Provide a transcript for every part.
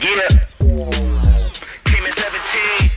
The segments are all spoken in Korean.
Yeah. Came in 17.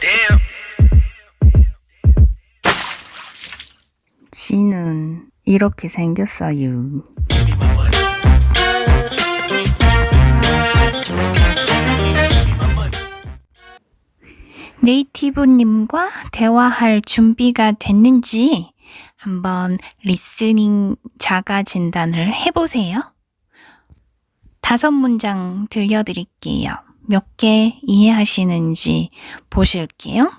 Damn. 지는 이렇게 생겼어요. 네이티브님과 대화할 준비가 됐는지 한번 리스닝 자가 진단을 해보세요. 다섯 문장 들려드릴게요. 몇 개 이해하시는지 보실게요.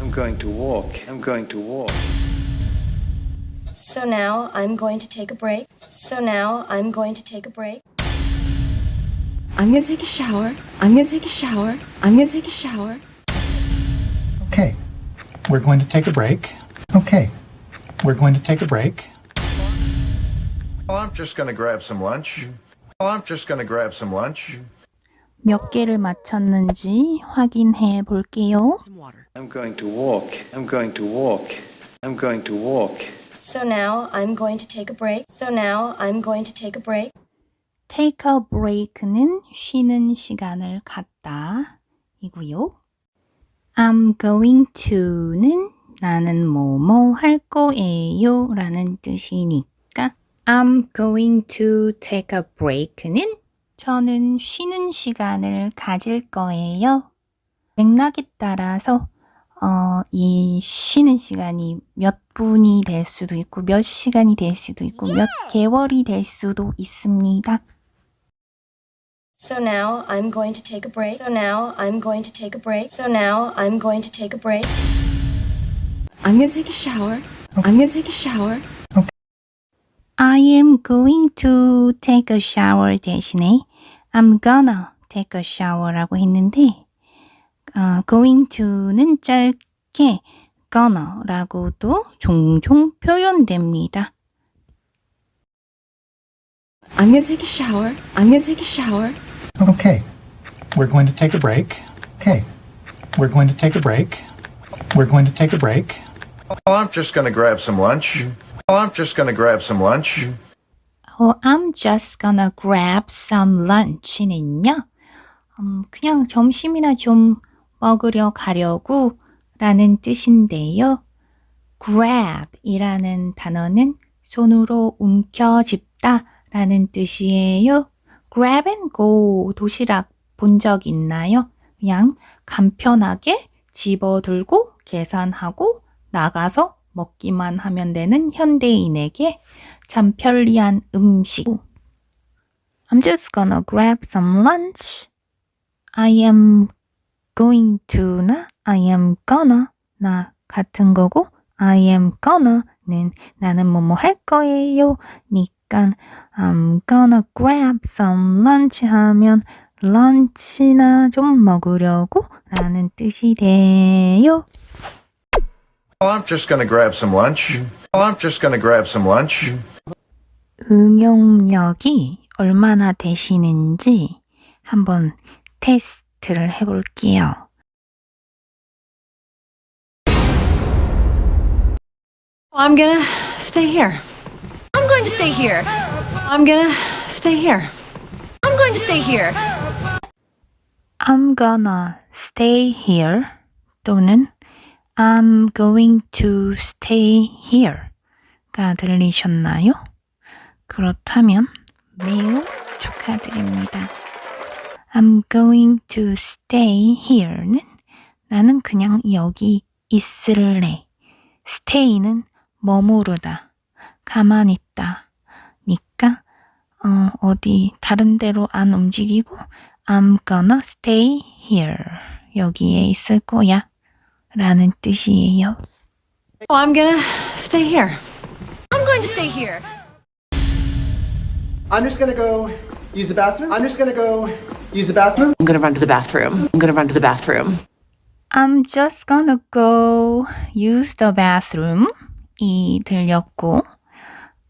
I'm going to walk. I'm going to walk. So now I'm going to take a break. So now I'm going to take a break. I'm gonna take a shower. I'm gonna take a shower. I'm gonna take a shower. Okay, we're going to take a break. Okay, we're going to take a break. Well, I'm just going to grab some lunch. Well, I'm just going to grab some lunch. 몇 개를 맞췄는지 확인해 볼게요. I'm going to walk. I'm going to walk. I'm going to walk. So now I'm going to take a break. So now I'm going to take a break. take a break는 쉬는 시간을 갖다 이고요. I'm going to는 나는 뭐뭐 할 거예요 라는 뜻이니까 I'm going to take a break는 저는 쉬는 시간을 가질 거예요. 맥락에 따라서 어, 이 쉬는 시간이 몇 분이 될 수도 있고 몇 시간이 될 수도 있고 몇 개월이 될 수도 있습니다. So now I'm going to take a break. So now I'm going to take a break. So now I'm going to take a break. I'm gonna take a shower. I'm gonna take a shower. I am going to take a shower 대신에 I'm gonna take a shower라고 했는데 어, going to는 짧게 gonna라고도 종종 표현됩니다. I'm gonna take a shower. I'm gonna take a shower. Okay, we're going to take a break. Okay, we're going to take a break. We're going to take a break. Well, I'm just going to grab some lunch. I'm just to grab some lunch. 어, I'm just gonna grab some lunch는요. 음, 그냥 점심이나 좀 먹으려 가려고 라는 뜻인데요. grab이라는 단어는 손으로 움켜집다 라는 뜻이에요. grab and go 도시락 본 적 있나요? 그냥 간편하게 집어들고 계산하고 나가서 먹기만 하면 되는 현대인에게 참 편리한 음식. I'm just gonna grab some lunch. I am going to나 I am gonna 나 같은 거고 I am gonna는 나는 뭐뭐 할 거예요. 니까 I'm gonna grab some lunch 하면 런치나 좀 먹으려고 라는 뜻이 돼요. Well, I'm just going to grab some lunch. Well, I'm just going to grab some lunch. 응용력이 얼마나 되시는지 한번 테스트를 해볼게요. I'm gonna stay here. I'm going to stay here. I'm gonna stay here. I'm going to stay here. I'm gonna stay here 또는 I'm going to stay here가 들리셨나요? 그렇다면 매우 축하드립니다. I'm going to stay here는 나는 그냥 여기 있을래. stay는 머무르다, 가만히 있다. 니까 어, 어디 다른 데로 안 움직이고 I'm gonna stay here. 여기에 있을 거야. 라는 뜻이에요. Oh, I'm gonna stay here. I'm going to stay here. I'm just gonna go use the bathroom. I'm just gonna go use the bathroom. I'm gonna run to the bathroom. I'm gonna run to the bathroom. I'm just gonna go use the bathroom. 이 들렸고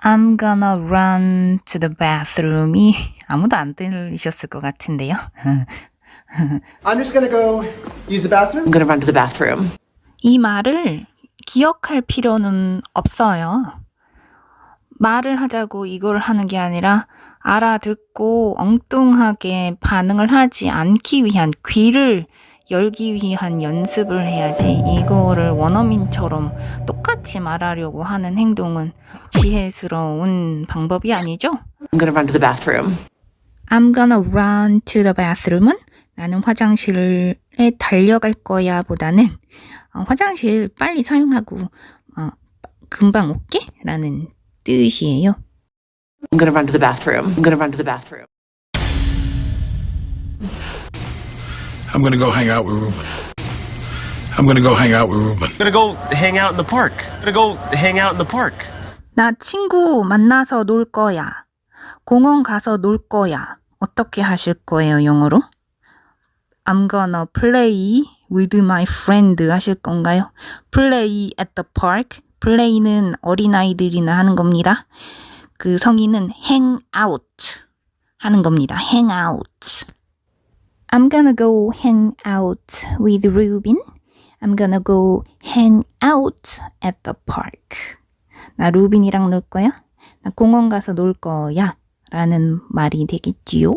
I'm gonna run to the bathroom이 아무도 안 들리셨을 것 같은데요. I'm just gonna go use the bathroom. I'm gonna run to the bathroom. 이 말을 기억할 필요는 없어요. 말을 하자고 이걸 하는 게 아니라 알아듣고 엉뚱하게 반응을 하지 않기 위한 귀를 열기 위한 연습을 해야지 이거를 원어민처럼 똑같이 말하려고 하는 행동은 지혜스러운 방법이 아니죠? I'm gonna run to the bathroom. I'm gonna run to the bathroom은 나는 화장실에 달려갈 거야 보다는 어, 화장실 빨리 사용하고 어, 금방 올게? 라는 뜻이에요. I'm gonna run to the bathroom. I'm gonna run to the bathroom. I'm gonna go hang out with Ruben. I'm gonna go hang out with Ruben. Gonna go hang out in the park. Gonna go hang out in the park. 나 친구 만나서 놀 거야. 공원 가서 놀 거야. 어떻게 하실 거예요, 영어로? I'm gonna play with my friend 하실 건가요? Play at the park. play는 어린아이들이나 하는 겁니다. 그 성인은 hang out 하는 겁니다. hang out. I'm gonna go hang out with Ruben. I'm gonna go hang out at the park. 나 루빈이랑 놀 거야? 나 공원 가서 놀 거야. 라는 말이 되겠지요.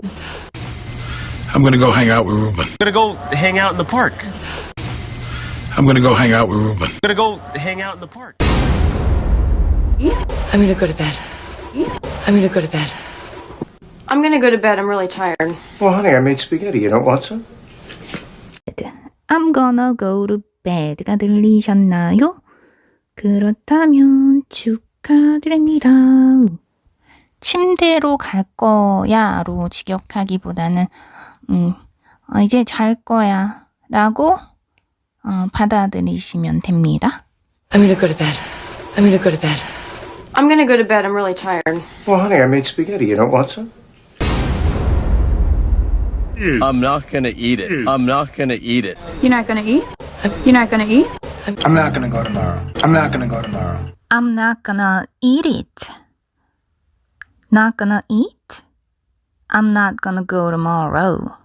I'm gonna go hang out with Ruben. Gonna go hang out in the park. I'm gonna go hang out with Ruben. Gonna go hang out in the park. I'm gonna go to bed. I'm gonna go to bed. I'm gonna go to bed. I'm really tired. Well, honey, I made spaghetti. You don't want some? I'm gonna go to bed가 들리셨나요? 그렇다면 축하드립니다. 침대로 갈 거야로 직역하기보다는 음, 어, 이제 잘 거야 라고 어, 받아들이시면 됩니다. I'm gonna go to bed. I'm gonna go to bed. I'm gonna go to bed. I'm really tired. Well, honey, I made spaghetti. You don't want some? I'm not gonna eat it. I'm not gonna eat it. You're not gonna eat? You're not gonna eat? I'm not gonna go tomorrow. I'm not gonna go tomorrow. I'm not gonna eat it. Not gonna eat? I'm not gonna go tomorrow.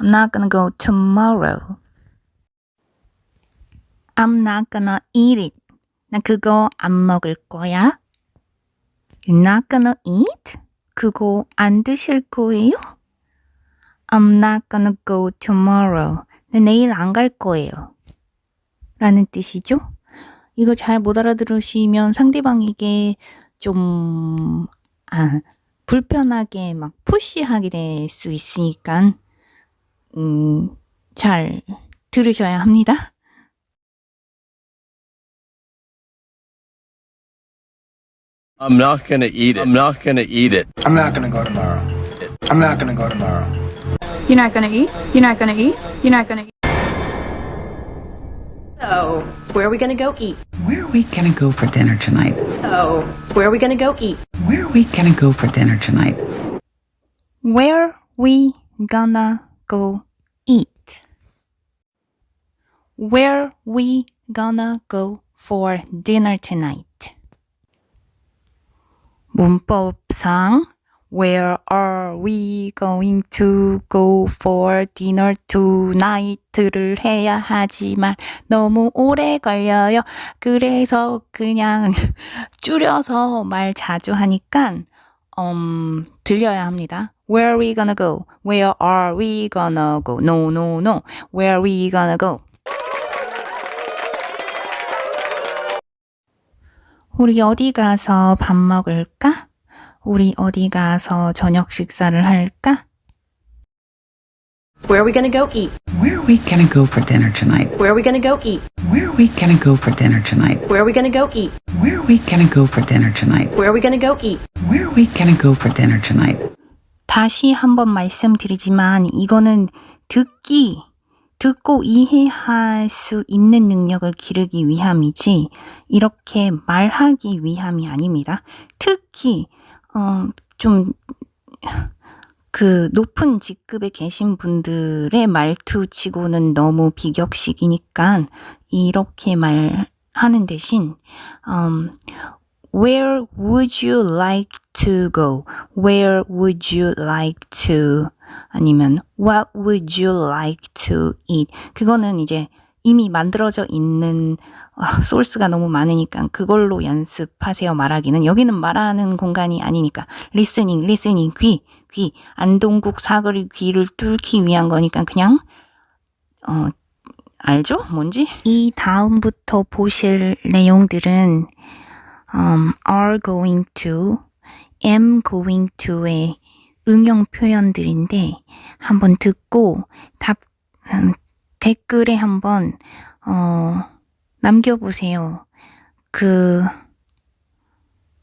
I'm not gonna go tomorrow. I'm not gonna eat it. 나 그거 안 먹을 거야. You're not gonna eat? 그거 안 드실 거예요? I'm not gonna go tomorrow. 나 내일 안 갈 거예요. 라는 뜻이죠. 이거 잘 못 알아들으시면 상대방에게 좀, 아, 불편하게 막 푸시하게 될 수 있으니까, 음, 잘 들으셔야 합니다. I'm not gonna eat it. I'm not gonna eat it. I'm not gonna go tomorrow. I'm not gonna go tomorrow. You're not gonna eat? You're not gonna eat? You're not gonna eat? So, where are we gonna go eat? Where are we gonna go for dinner tonight? So, where are we gonna go eat? Where are we gonna go for dinner tonight? Where we gonna go eat? Where we gonna go for dinner tonight? 문법상 Where are we going to go for dinner tonight를 해야 하지만 너무 오래 걸려요. 그래서 그냥 줄여서 말 자주 하니까 음, 들려야 합니다. Where are we gonna go? Where are we gonna go? No, no, no. Where are we gonna go? 우리 어디 가서 밥 먹을까? 우리 어디 가서 저녁 식사를 할까? Where are we gonna go eat? Where are we gonna go for dinner tonight? Where are we gonna go eat? Where are we gonna go for dinner tonight? Where are we gonna go eat? Where are we gonna go for dinner tonight? Where are we gonna go eat? Where are we gonna go for dinner tonight? 다시 한번 말씀드리지만 이거는 듣기, 듣고 이해할 수 있는 능력을 기르기 위함이지 이렇게 말하기 위함이 아닙니다. 특히 어, 좀 그 높은 직급에 계신 분들의 말투치고는 너무 비격식이니까 이렇게 말하는 대신 음, Where would you like to go? Where would you like to? 아니면 What would you like to eat? 그거는 이제 이미 만들어져 있는 아, 소스가 너무 많으니까 그걸로 연습하세요 말하기는 여기는 말하는 공간이 아니니까 리스닝 리스닝 귀 귀 안동국 사거리 귀를 뚫기 위한 거니까 그냥 어 알죠 뭔지 이 다음부터 보실 내용들은 um, are going to am going to의 응용 표현들인데 한번 듣고 답 음, 댓글에 한번 어 남겨보세요. 그,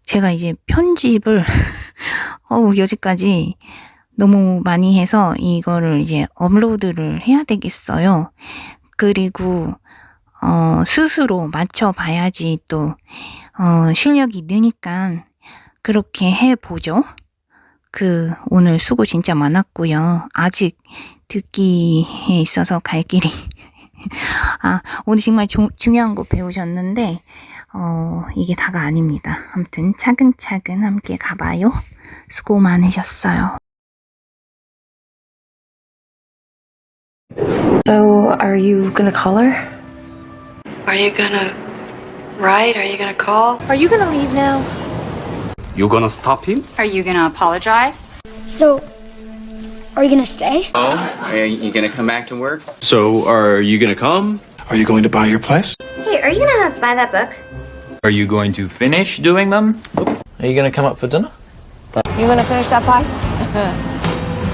제가 이제 편집을, 어우, 여지까지 너무 많이 해서 이거를 이제 업로드를 해야 되겠어요. 그리고, 어, 스스로 맞춰봐야지 또, 어, 실력이 느니까 그렇게 해보죠. 그, 오늘 수고 진짜 많았고요. 아직 듣기에 있어서 갈 길이 아, 오늘 정말 조, 중요한 거 배우셨는데, 어, 이게 다가 아닙니다. 아무튼 차근차근 함께 가봐요. 수고 많으셨어요. So, are you gonna call her? Are you gonna write? Are you gonna call? Are you gonna leave now? You gonna stop him? Are you gonna apologize? So, are you gonna stay? Oh, are you gonna come back to work? So, are you gonna come? Are you going to buy your place? Hey, are you gonna buy that book? Are you going to finish doing them? Are you going to come up for dinner? You gonna finish that pie?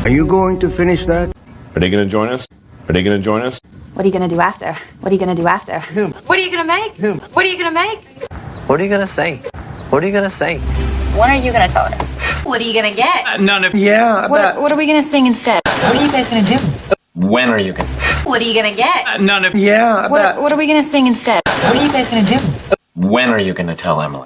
Are you going to finish that? Are they gonna join us? Are they gonna join us? What are you gonna do after? What are you gonna do after? What are you gonna make? What are you gonna make? What are you gonna say? What are you gonna say? When are you gonna tell her? What are you gonna get? None of. Yeah, What, what are we gonna sing instead? What are you guys gonna do? When are you gonna? What are you gonna get? None of. Yeah, What, what are we gonna sing instead? What are you guys gonna do? When are you gonna tell Emily?